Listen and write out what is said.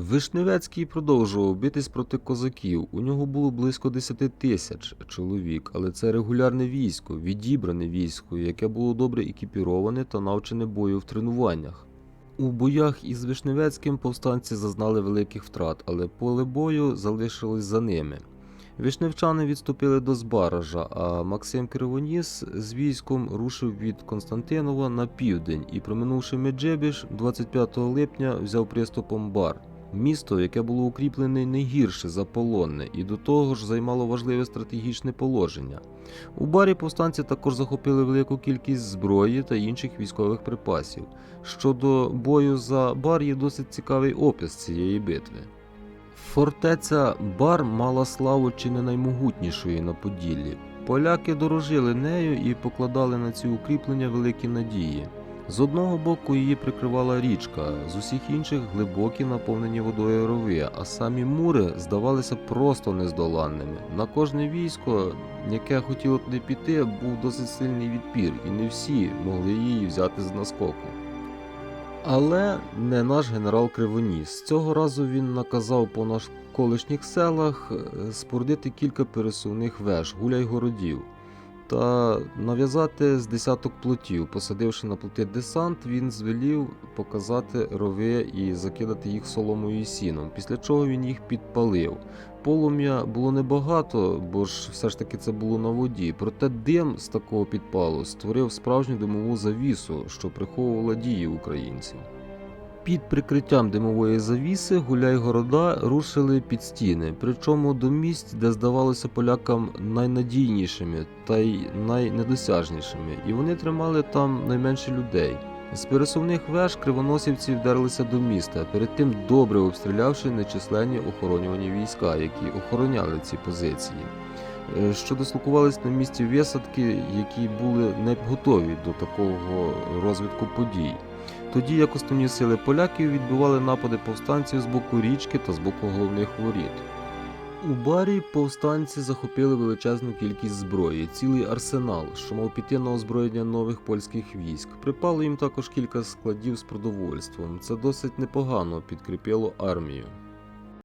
Вишневецький продовжував битись проти козаків. У нього було близько 10 тисяч чоловік, але це регулярне військо, відібране військо, яке було добре екіпіроване та навчене бою в тренуваннях. У боях із Вишневецьким повстанці зазнали великих втрат, але поле бою залишилось за ними. Вишневчани відступили до Збаража, а Максим Кривоніс з військом рушив від Константинова на південь і, проминувши Меджибіж, 25 липня взяв приступом Бар. Місто, яке було укріплене не гірше за полонне, і до того ж займало важливе стратегічне положення. У барі повстанці також захопили велику кількість зброї та інших військових припасів. Щодо бою за бар є досить цікавий опис цієї битви. Фортеця Бар мала славу чи не наймогутнішої на Поділлі. Поляки дорожили нею і покладали на ці укріплення великі надії. З одного боку її прикривала річка, з усіх інших глибокі наповнені водою рови, а самі мури здавалися просто нездоланними. На кожне військо, яке хотіло туди піти, був досить сильний відпір, і не всі могли її взяти з наскоку. Але не наш генерал Кривоніс. Цього разу він наказав по навколишніх селах е, спорудити кілька пересувних веж, гуляй-городів та нав'язати з десяток плотів. Посадивши на плоти десант, він звелів показати рови і закидати їх соломою і сіном, після чого він їх підпалив. Полум'я було небагато, бо ж все ж таки це було на воді. Проте дим з такого підпалу створив справжню димову завісу, що приховувала дії українців. Під прикриттям димової завіси гуляй-города рушили під стіни, причому до місць, де здавалося полякам найнадійнішими та й найнедосяжнішими, і вони тримали там найменше людей. З пересувних веж кривоносівці вдерлися до міста, перед тим добре обстрілявши нечисленні охоронювані війська, які охороняли ці позиції. Е, Що дислокувались на місці висадки, які були не готові до такого розвитку подій тоді як основні сили поляків відбивали напади повстанців з боку річки та з боку головних воріт. У барі повстанці захопили величезну кількість зброї, цілий арсенал, що мав піти на озброєння нових польських військ. Припало їм також кілька складів з продовольством. Це досить непогано підкріпило армію.